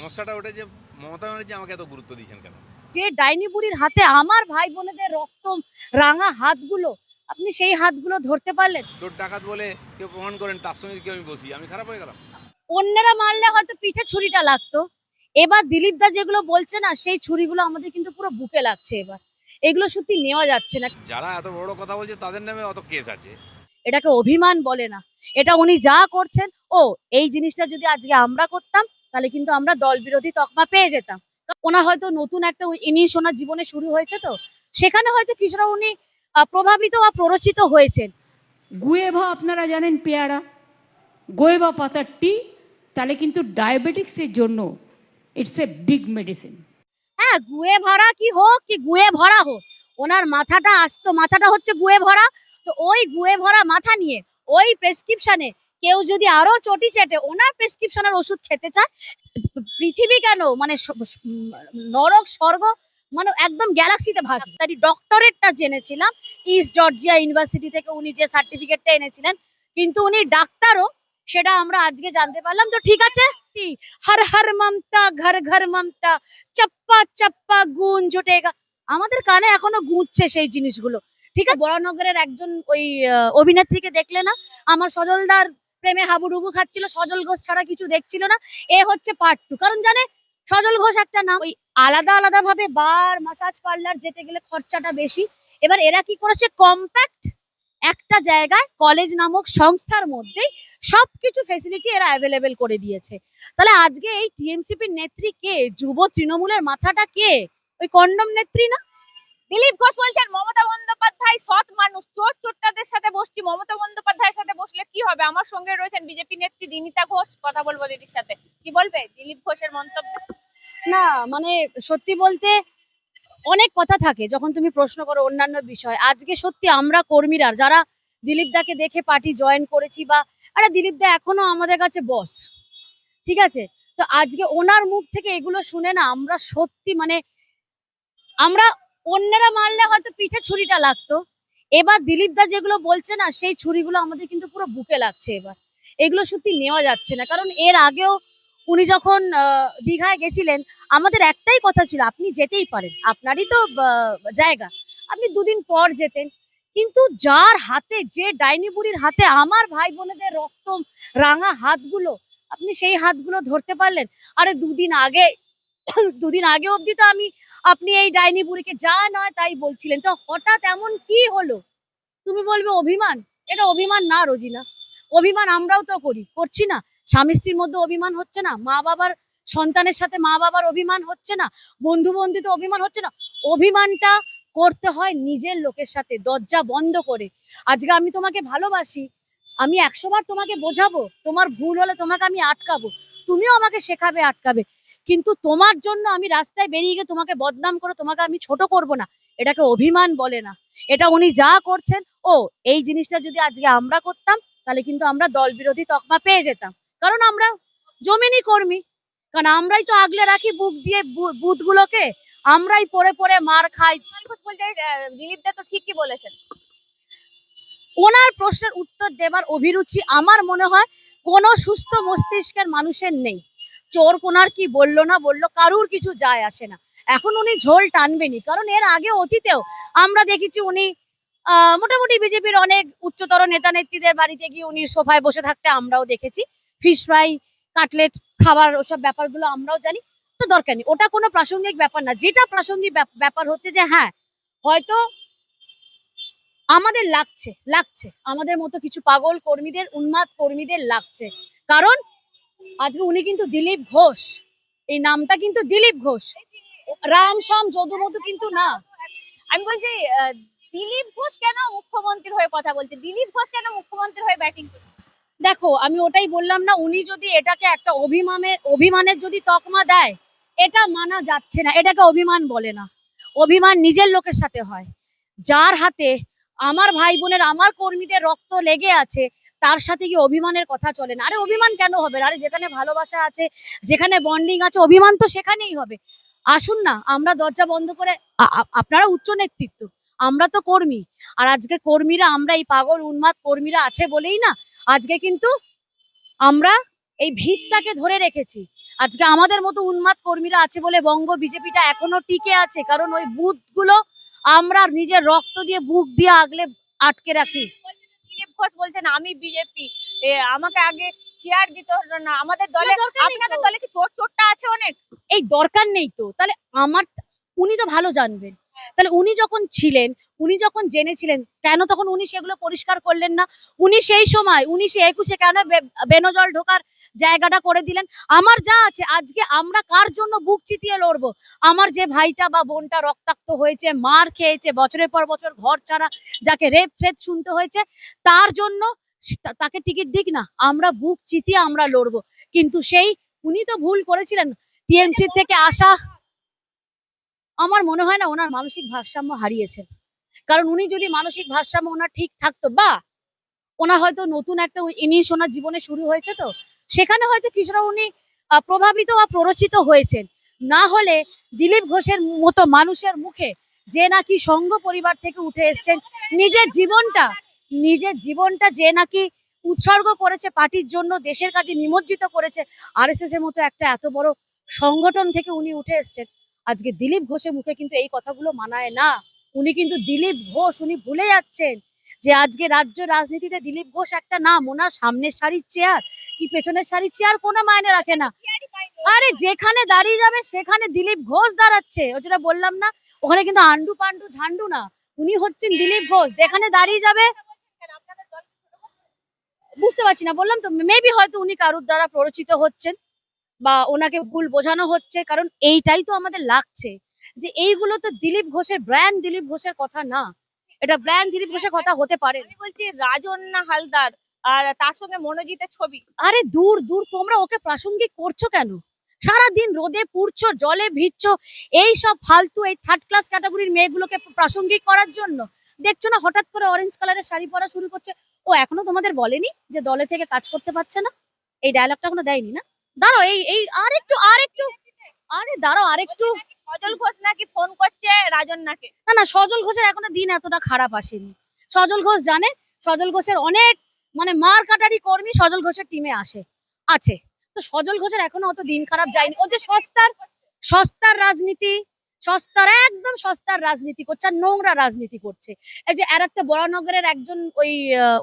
সমস্যাটা ওটা যে মমতা ব্যানার্জি আমাকে এত গুরুত্ব দিয়েছেন কেন? যে ডাইনি বুড়ির হাতে আমার ভাই বোনেদের রক্ত রাঙা হাতগুলো আপনি সেই হাতগুলো ধরতে পারলেন? চোর ডাকাত বলে কেউ প্রমাণ করেন তার সঙ্গে কেউ আমি বসি আমি খারাপ হয়ে গেলাম। অন্যরা মারলে হয়তো পিঠে ছুরিটা লাগতো। এবার দিলীপ দা যেগুলো বলছে না সেই ছুরিগুলো আমাদের কিন্তু পুরো বুকে লাগছে এবার। এগুলো সত্যি নেওয়া যাচ্ছে না। যারা এত বড় কথা বলছে তাদের নামে অত কেস আছে। এটাকে অভিমান বলে না। এটা উনি যা করছেন ও এই জিনিসটা যদি আজকে আমরা করতাম তাহলে কিন্তু আমরা দল বিরোধী তকমা পেয়ে যেতাম। তো ওনার হয়তো নতুন একটা ইনিংস ওনার জীবনে শুরু হয়েছে তো সেখানে হয়তো কিছুটা উনি প্রভাবিত বা প্ররোচিত হয়েছেন। গুয়েভা আপনারা জানেন পেয়ারা। গুয়েভা পাতার টি তাহলে কিন্তু ডায়াবেটিক্সের জন্য ইটস এ বিগ মেডিসিন হ্যাঁ গুয়ে ভরা কি হোক কি গুয়ে ভরা হোক ওনার মাথাটা আসতো মাথাটা হচ্ছে গুয়ে ভরা তো ওই গুয়ে ভরা মাথা নিয়ে ওই প্রেসক্রিপশনে কেউ যদি আরও চটি চেটে ওনার প্রেসক্রিপশনের ওষুধ খেতে চায়, পৃথিবী কেন? মানে নরক, স্বর্গ মানে একদম গ্যালাক্সিতে ভাসবে। তাই ডক্টরেটটা জেনেছিলাম ইস্ট জর্জিয়া ইউনিভার্সিটি থেকে উনি যে সার্টিফিকেটটা এনেছিলেন, কিন্তু উনি ডাক্তারও, সেটা আমরা আজকে জানতে পারলাম। তো ঠিক আছে? হর হর মমতা, ঘর ঘর মমতা, চাপ্পা চাপ্পা, গুণ জোটেগা। আমাদের কানে এখনও গুঁজছে সেই জিনিসগুলো। ঠিক আছে? বরানগরের একজন ওই অভিনেত্রীকে দেখলে না, আমার সজলদার প্রেমে হাবুডুবু খাচ্ছিল, সজল ঘোষ ছাড়া কিছু দেখছিল না। এ হচ্ছে পার্ট টু কারণ জানে, সজল ঘোষ একটা নাম, ওই আলাদা আলাদা ভাবে বার মাসাজ পার্লার যেতে গেলে খরচাটা বেশি। এবার এরা কি করেছে? কম্প্যাক্ট একটা জায়গায় কলেজ নামক সংস্থার মধ্যেই সবকিছু ফেসিলিটি এরা অ্যাভেলেবেল করে দিয়েছে। তাহলে আজকে এই টিএমসিপির নেত্রী কে? যুব তৃণমূলের মাথাটা কে? ওই কন্ডম নেত্রী না? দিলীপ ঘোষ বলছেন, মমতা বন্দ্যোপাধ্যায় সৎ মানুষ। চোর চোরটাদের সাথে বসছি, মমতা বন্দ্যোপাধ্যায়ের সাথে বসলে কি হবে? আমার সঙ্গে রয়েছেন বিজেপি নেত্রী দিনিতা ঘোষ, কথা বলব দিদির সাথে। কি বলবে দিলীপ ঘোষের মন্তব্য? না মানে সত্যি বলতে অনেক কথা থাকে যখন তুমি প্রশ্ন করো অন্যান্য বিষয়। আজকে সত্যি আমরা কর্মীরা যারা দিলীপ দাকে দেখে পার্টি জয়েন করেছি বা, আরে দিলীপ দা এখনও আমাদের কাছে বস, ঠিক আছে? তো আজকে ওনার মুখ থেকে এগুলো শুনে না আমরা সত্যি মানে আমরা অন্যরা মারলে হয়তো পিঠে ছুরিটা লাগতো। এবার দিলীপ দা যেগুলো বলছে না, সেই ছুরিগুলো আমাদের কিন্তু পুরো বুকে লাগছে এবার। এগুলো সত্যি নেওয়া যাচ্ছে না, কারণ এর আগেও উনি যখন দীঘায় গেছিলেন, আমাদের একটাই কথা ছিল, আপনি যেতেই পারেন, আপনারই তো জায়গা। আপনি দুদিন পর যেতেন, কিন্তু যার হাতে, যে ডাইনি বুড়ির হাতে আমার ভাই বোনেদের রক্ত রাঙা হাতগুলো, আপনি সেই হাতগুলো ধরতে পারলেন? আরে দুদিন আগে দুদিন আগে অবধি তো আমি, আপনি এই ডাইনি বুড়িকে যা নয় তাই বলছিলেন। তো হঠাৎ এমন কি হলো? তুমি বলবে অভিমান? এটা অভিমান না, রোজিনা। অভিমান আমরাও তো করি, করছি না। স্বামী স্ত্রীর মধ্যে অভিমান হচ্ছে না, মা বাবার সন্তানের সাথে মা বাবার অভিমান হচ্ছে না, বন্ধু বন্ধুতে অভিমান হচ্ছে না। অভিমানটা করতে হয় নিজের লোকের সাথে, দরজা বন্ধ করে। আজকে আমি তোমাকে ভালোবাসি, আমি একশোবার তোমাকে বোঝাবো, তোমার ভুল হলে তোমাকে আমি আটকাবো। তুমিও আমাকে শেখাবে, আটকাবে। কিন্তু তোমার জন্য আমি রাস্তায় বেরিয়ে গিয়ে তোমাকে বদনাম করে তোমাকে আমি ছোট করব না। এটাকে অভিমান বলে না। এটা উনি যা করছেন ও এই জিনিসটা যদি আজকে আমরা করতাম তাহলে কিন্তু আমরা দল বিরোধী তকমা পেয়ে যেতাম। কারণ আমরা জমিনি কর্মী। কারণ আমরাই তো আগলে রাখি বুক দিয়ে বুথগুলোকে। আমরাই পরে পরে মার খাই। দিলীপ দা তো ঠিকই বলেছেন। ওনার প্রশ্নের উত্তর দেবার অভিরুচি আমার মনে হয় কোনো সুস্থ মস্তিষ্কের মানুষের নেই। চোর কোনার কি বলল না বলল, কারুর কিছু যায় আসে না। এখন উনি ঝোল টানবেনি কারণ এর আগে অতীতেও আমরা দেখেছি উনি মোটামুটি বিজেপির অনেক উচ্চতর নেতা নেত্রীদের বাড়িতে গিয়ে উনি সোফায় বসে থাকতে আমরাও দেখেছি। ফিশ ফ্রাই, কাটলেট, খাবার, ওসব ব্যাপারগুলো আমরাও জানি, তো দরকার নেই। ওটা কোনো প্রাসঙ্গিক ব্যাপার না। যেটা প্রাসঙ্গিক ব্যাপ- ব্যাপার হচ্ছে যে হ্যাঁ হয়তো আমাদের লাগছে লাগছে। আমাদের মতো কিছু পাগল কর্মীদের, উন্মাদ কর্মীদের লাগছে। কারণ আজকে উনি কিন্তু দিলীপ ঘোষ। এই নামটা কিন্তু দিলীপ ঘোষ। রাম শ্যাম যদুমধু কিন্তু না। আমি বলছি দিলীপ ঘোষ কেন মুখ্যমন্ত্রীর হয়ে কথা বলছে? দিলীপ ঘোষ কেন মুখ্যমন্ত্রীর হয়ে ব্যাটিং দেখো, আমি ওটাই বললাম না, উনি যদি এটাকে একটা অভিমানের অভিমানের যদি তকমা দেয়, এটা মানা যাচ্ছে না। এটাকে অভিমান বলে না। অভিমান নিজের লোকের সাথে হয়। যার হাতে আমার ভাই বোনের, আমার কর্মীদের রক্ত লেগে আছে তার সাথে কি অভিমানের কথা চলে না। আরে অভিমান কেন হবে আরে যেখানে ভালোবাসা আছে, যেখানে বন্ডিং আছে, অভিমান তো সেখানেই হবে। আসুন না, আমরা দরজা বন্ধ করে আপনারা উচ্চ নেতৃত্ব, আমরা তো কর্মী। আর আজকে কর্মীরা, আমরা এই পাগল, উন্মাদ কর্মীরা আছে বলেই না, আজকে কিন্তু আমরা এই ভিতটাকে ধরে রেখেছি। আজকে আমাদের মতো উন্মাদ কর্মীরা আছে বলে বঙ্গ বিজেপিটা এখনও টিকে আছে, কারণ ওই বুথগুলো আমরা নিজের রক্ত দিয়ে, বুক দিয়ে আগলে আটকে রাখি। ঘোষ বলছেন আমি বিজেপি আমাকে আগে চেয়ার দিতে হতো না। আমাদের দলে আপনাদের দলে কি চোর চোরটা আছে অনেক? এই দরকার নেই তো। তাহলে আমার উনি তো ভালো জানবেন। তাহলে উনি যখন ছিলেন, উনি যখন জেনেছিলেন, কেন তখন উনি সেগুলো পরিষ্কার করলেন না? উনি সেই সময় উনিশে একুশে কেন বেনজল ঢোকার জায়গাটা করে দিলেন? আমার যা আছে, আজকে আমরা কার জন্য বুক চিতিয়ে লড়বো? আমার যে ভাইটা বা বোনটা রক্তাক্ত হয়েছে, মার খেয়েছে, বছরের পর বছর ঘর ছাড়া যাকে রেপ থ্রেট শুনতে হয়েছে, তার জন্য তাকে টিকিট দিক না, আমরা বুক চিতিয়ে আমরা লড়বো। কিন্তু সেই, উনি তো ভুল করেছিলেন। টিএমসি থেকে আসা আমার মনে হয় না ওনার মানসিক ভারসাম্য হারিয়েছেন। কারণ উনি যদি মানসিক ভারসাম্য ওনার ঠিক থাকতো, বা ওনার হয়তো নতুন একটা ইনিংস ওনার জীবনে শুরু হয়েছে তো, সেখানে হয়তো কিছুটা উনি প্রভাবিত বা প্ররোচিত হয়েছেন। না হলে দিলীপ ঘোষের মতো মানুষের মুখে যে নাকি সংঘ পরিবার থেকে উঠে এসেছেন, নিজের জীবনটা নিজের জীবনটা যে নাকি উৎসর্গ করেছে পার্টির জন্য, দেশের কাজে নিমজ্জিত করেছে, আরএসএস এর মতো একটা এত বড় সংগঠন থেকে উনি উঠে এসেছেন। আজকে দিলীপ ঘোষের মুখে কিন্তু এই কথাগুলো মানায় না। উনি কিন্তু দিলীপ ঘোষ, উনি ভুলে যাচ্ছেন যে আজকে রাজ্য রাজনীতিতে দিলীপ ঘোষ একটা নাম, ওনার সামনের সারির চেয়ার কি পেছনের সারির চেয়ার কোনো মায়নে রাখে না। আরে যেখানে দাঁড়িয়ে যাবে, সেখানে দিলীপ ঘোষ দাঁড়াচ্ছে। ও যেটা বললাম না, ওখানে কিন্তু আন্ডু পান্ডু ঝান্ডু না। উনি হচ্ছেন দিলীপ ঘোষ। যেখানে দাঁড়িয়ে যাবে, বুঝতে পারছি না, বললাম তো মেবি হয়তো উনি কারুর দ্বারা প্ররোচিত হচ্ছেন। বা ওনাকে ভুল বোঝানো হচ্ছে কারণ এইটাই তো আমাদের লাগছে। যে এইগুলো তো দিলীপ ঘোষের ব্র্যান্ড দিলীপ ঘোষের কথা না। এটা ব্র্যান্ড দিলীপ ঘোষের কথা হতে পারে। আমি বলছি রাজন না হালদার আর তার সঙ্গে মনোজিতের ছবি। আরে দূর দূর তোমরা ওকে প্রাসঙ্গিক করছ কেন? সারা দিন রোদে পুড়ছো জলে ভিজছো এই সব ফালতু এই থার্ড ক্লাস ক্যাটাগরির মেয়েগুলোকে প্রাসঙ্গিক করার জন্য। দেখছ না হঠাৎ করে অরেঞ্জ কালারের শাড়ি পরা শুরু করছে। ও এখনও তোমাদের বলেনি যে দলে থেকে কাজ করতে পারছে না? এই ডায়লগটা এখনও দেয়নি না? দাঁড়াও এই এই আরেকটু আরেকটু আরে দাঁড়াও আরেকটু। সজল ঘোষ নাকি ফোন করছে রাজন নাকে? না না সজল ঘোষের এখনও দিন এতটা খারাপ আসেনি। সজল ঘোষ জানে সজল ঘোষের অনেক মানে মার কাটারি কর্মী সজল ঘোষের টিমে আসে আছে। তো সজল ঘোষের এখনও অত দিন খারাপ যায়নি। ও যে সস্তার সস্তার রাজনীতি সস্তার একদম সস্তার রাজনীতি করছে আর নোংরা রাজনীতি করছে। এই যে আর একটা বরানগরের একজন ওই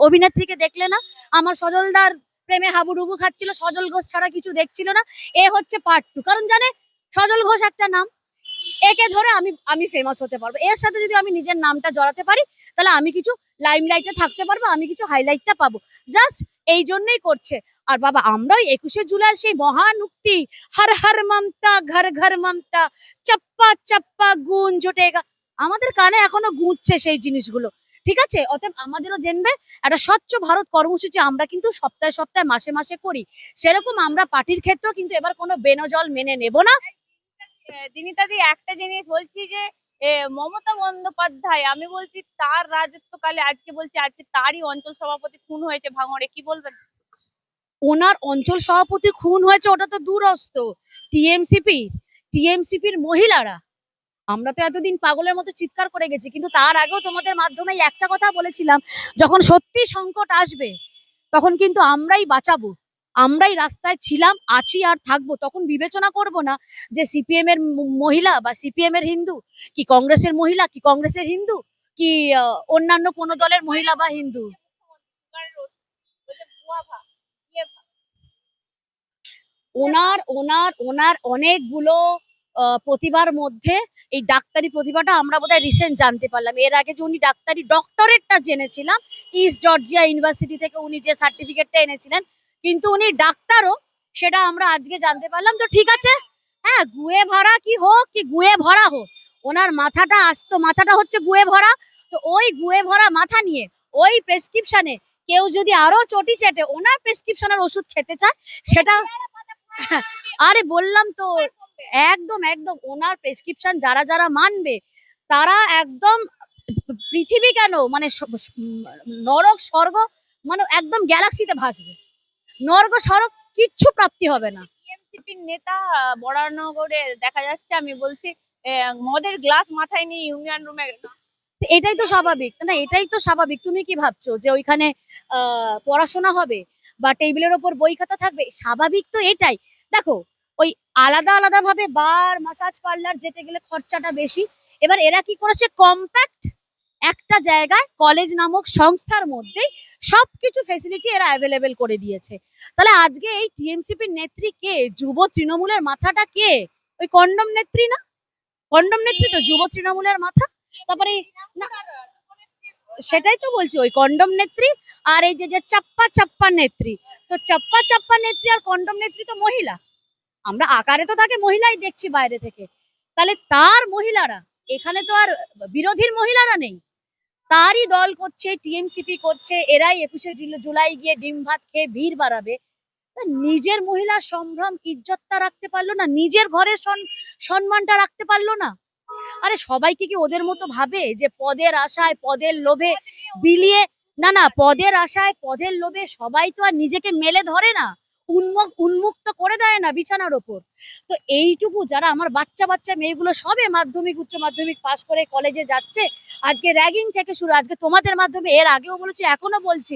অভিনেত্রীকে দেখলে না আমার সজলদার প্রেমে হাবুডুবু খাচ্ছিল, সজল ঘোষ ছাড়া কিছু দেখছিল না। এ হচ্ছে পার্ট টু কারণ জানে, সজল ঘোষ একটা নাম। একে ধরে আমি আমি ফেমাস হতে পারব। এর সাথে যদি আমি নিজের নামটা জড়াতে পারি, তাহলে আমি কিছু লাইমলাইটে থাকতে পারব, আমি কিছু হাইলাইটটা পাবো। জাস্ট এই জন্যই করছে। আর বাবা, আমরাও একুশে জুলাইয়ের সেই মহান উক্তি হর হর মমতা, ঘর ঘর মমতা। চাপ্পা চাপ্পা গুণ জোটেগা আমাদের কানে এখনও গুঁজছে সেই জিনিসগুলো। ঠিক আছে? অতএব আমাদেরও জানবে একটা স্বচ্ছ ভারত কর্মসূচি আমরা কিন্তু সপ্তাহে সপ্তাহে মাসে মাসে করি। সেরকম আমরা পার্টির ক্ষেত্রেও কিন্তু এবার কোনো বেনজল মেনে নেব না। দিনিতাদি একটা জিনিস বলছি যে মমতা বন্দ্যোপাধ্যায় আমি বলছি তার রাজত্বকালে আজকে বলছি আজকে তারই অঞ্চল সভাপতি খুন হয়েছে ভাঙড়ে কি বলবেন? ওনার অঞ্চল সভাপতি খুন হয়েছে ওটা তো দূরস্থ টিএমসিপি টিএমসিপির মহিলারা। আমরা তো এতদিন পাগলের মতো চিৎকার করে গেছি, কিন্তু তার আগেও তোমাদের মাধ্যমে একটা কথা বলেছিলাম, যখন সত্যি সংকট আসবে, তখন কিন্তু আমরাই বাঁচাবো, আমরাই রাস্তায় ছিলাম, আছি আর থাকব, তখন বিবেচনা করব না যে সিপিএম এর মহিলা বা সিপিএম এর হিন্দু, কি কংগ্রেসের মহিলা, কি কংগ্রেসের হিন্দু, কি অন্যান্য কোনো দলের মহিলা বা হিন্দু? ওনার ওনার ওনার অনেকগুলো প্রতিভার মধ্যে এই ডাক্তারি প্রতিভাটা আমরা বোধহয় রিসেন্ট জানতে পারলাম। এর আগে যে উনি ডাক্তারি ডক্টরেটটা জেনেছিলাম ইস্ট জর্জিয়া ইউনিভার্সিটি থেকে উনি যে সার্টিফিকেটটা এনেছিলেন কিন্তু উনি ডাক্তারও সেটা আমরা আজকে জানতে পারলাম। তো ঠিক আছে হ্যাঁ গুয়ে ভরা কি হোক কি গুয়ে ভরা হোক ওনার মাথাটা আসতো মাথাটা হচ্ছে গুয়ে ভরা। তো ওই গুয়ে ভরা মাথা নিয়ে ওই প্রেসক্রিপশনে কেউ যদি আরও চটি চেটে ওনার প্রেসক্রিপশনের ওষুধ খেতে চায় সেটা আরে বললাম তো একদম একদম। ওনার প্রেসক্রিপশন যারা যারা মানবে তারা একদম পৃথিবী কেন? মানে নরক স্বর্গ মানে একদম গ্যালাক্সিতে ভাসবে। নর্গ স্বর্গ কিচ্ছু প্রাপ্তি হবে না। টিএমসিপির নেতা বরানগরে দেখা যাচ্ছে আমি বলছি মদের গ্লাস মাথায় নিয়ে ইউনিয়ন রুমে এটাই তো স্বাভাবিক। না এটাই তো স্বাভাবিক। তুমি কি ভাবছ যে ওইখানে আহ, পড়াশোনা হবে বা টেবিলের ওপর বই খাতা থাকবে? স্বাভাবিক তো এটাই। দেখো ওই আলাদা আলাদা ভাবে বার মাসাজ পার্লার যেতে গেলে খরচাটা বেশি। এবার এরা কি করেছে? কম্প্যাক্ট একটা জায়গায় কলেজ নামক সংস্থার মধ্যেই সবকিছু ফেসিলিটি এরা অ্যাভেলেবেল করে দিয়েছে। তাহলে আজকে এই টিএমসিপির নেত্রী কে? যুব তৃণমূলের মাথাটা কে? ওই কন্ডম নেত্রী না? কন্ডম নেত্রী তো, যুব তৃণমূলের মাথা? তারপরে না, সেটাই তো বলছি, ওই কন্ডম নেত্রী আর এই যে যে চাপ্পা চাপ্পা নেত্রী। তো চাপ্পা চাপ্পা নেত্রী আর কন্ডম নেত্রী তো মহিলা। আমরা আকারে তো তাকে মহিলাই দেখছি বাইরে থেকে। তাহলে তার মহিলারা, এখানে তো আর বিরোধীর মহিলারা নেই। তারই দল করছে, টিএমসিপি করছে, এরাই একুশে জুলাই গিয়ে ডিম ভাত খেয়ে ভিড় বাড়াবে। নিজের মহিলার সম্ভ্রম, ইজ্জতটা রাখতে পারল না, নিজের ঘরের সম্মানটা রাখতে পারল না। আরে সবাইকে কি ওদের মতো ভাবে যে পদের আশায়, পদের লোভে বিলিয়ে না না, পদের আশায়, পদের লোভে সবাই তো আর নিজেকে মেলে ধরে না। উন্মুক উন্মুক্ত করে দেয় না বিছানার ওপর। তো এইটুকু যারা আমার বাচ্চা বাচ্চা মেয়েগুলো সবে মাধ্যমিক, উচ্চ মাধ্যমিক পাশ করে কলেজে যাচ্ছে, আজকে র্যাগিং থেকে শুরু, আজকে তোমাদের মাধ্যমে, এর আগেও বলেছি, এখনও বলছি,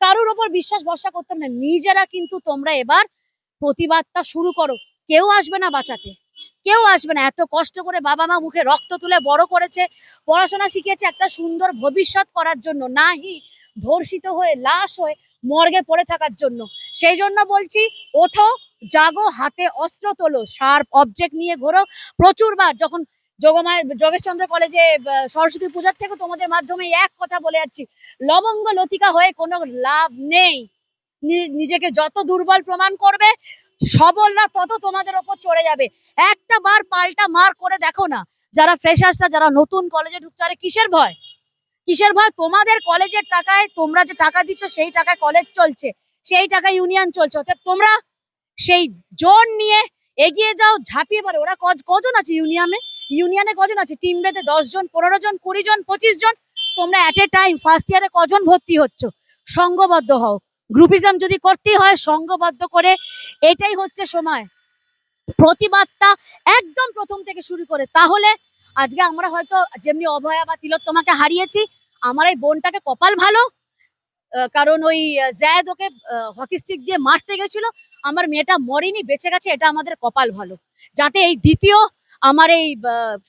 কারোর ওপর বিশ্বাস ভরসা করতাম না। নিজেরা কিন্তু তোমরা এবার প্রতিবাদটা শুরু করো। কেউ আসবে না বাঁচাতে। কেউ আসবে না। এত কষ্ট করে বাবা মা মুখে রক্ত তুলে বড় করেছে, পড়াশোনা শিখিয়েছে একটা সুন্দর ভবিষ্যৎ করার জন্য, নাহি ধর্ষিত হয়ে, লাশ হয়ে, মর্গে পড়ে থাকার জন্য। সেই জন্য বলছি, ওঠো, জাগো, হাতে অস্ত্র তোলো, শার্প অবজেক্ট নিয়ে ঘোরো। প্রচুরবার যখন যোগমায়, যোগেশচন্দ্র কলেজে সরস্বতী পূজার থেকে তোমাদের মাধ্যমে এক কথা বলে যাচ্ছি, লবঙ্গ লতিকা হয়ে কোনো লাভ নেই। নিজেকে যত দুর্বল প্রমাণ করবে, সবলরা তত তোমাদের ওপর চড়ে যাবে। একটা বার পাল্টা মার করে দেখো না, যারা ফ্রেশার্সরা যারা নতুন কলেজে ঢুকছে, আরে কিসের ভয়? কিসের ভয়? তোমাদের কলেজের টাকায় তোমরা যে টাকা দিচ্ছ, সেই টাকায় কলেজ চলছে। সেই টাকা ইউনিয়ন চলছে, অর্থাৎ তোমরা সেই জোর নিয়ে এগিয়ে যাও, ঝাঁপিয়ে পড়ে। ওরা কজন আছে ইউনিয়নে? ইউনিয়নে কজন আছে? টিম বেঁধে দশ জন, পনেরো জন, কুড়ি জন, পঁচিশ জন? তোমরা অ্যাট এ টাইম ফার্স্ট ইয়ারে কজন ভর্তি হচ্ছ? সংঘবদ্ধ হও। গ্রুপিজম যদি করতেই হয় সংঘবদ্ধ করে, এটাই হচ্ছে সময়। প্রতিবাদটা একদম প্রথম থেকে শুরু করে। তাহলে আজকে আমরা হয়তো যেমনি অভয়া বা তিলক তোমাকে হারিয়েছি, আমার এই বোনটাকে কপাল ভালো কারণ ওই জ্যাদ ওকে হকি স্টিক দিয়ে মারতে গেছিল। আমার মেয়েটা মরেনি, বেঁচে গেছে, এটা আমাদের কপাল ভালো। যাতে এই দ্বিতীয় আমার এই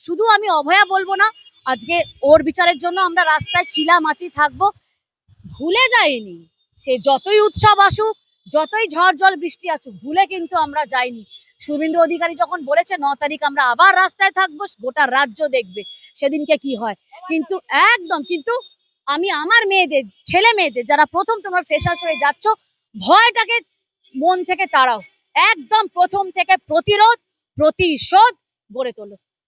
শুধু আমি অভয়া বলব না, আজকে ওর বিচারের জন্য আমরা রাস্তায় ছিলাম আছি থাকব। ভুলে যাইনি, সে যতই উৎসব আসুক, যতই ঝড় জল বৃষ্টি আসুক, ভুলে কিন্তু আমরা যাইনি। শুভেন্দু অধিকারী যখন বলেছে, ন তারিখ আমরা আবার রাস্তায় থাকব, গোটা রাজ্য দেখবে, সেদিনকে কি হয়। কিন্তু, একদম, কিন্তু আমি আমার মেয়েদের, ছেলে মেয়েদের যারা প্রথম তোমার ফেসাস হয়ে যাচ্ছ, ভয়টাকে মন থেকে তাড়াও। একদম প্রথম থেকে প্রতিরোধ, প্রতিশোধ গড়ে তোলো।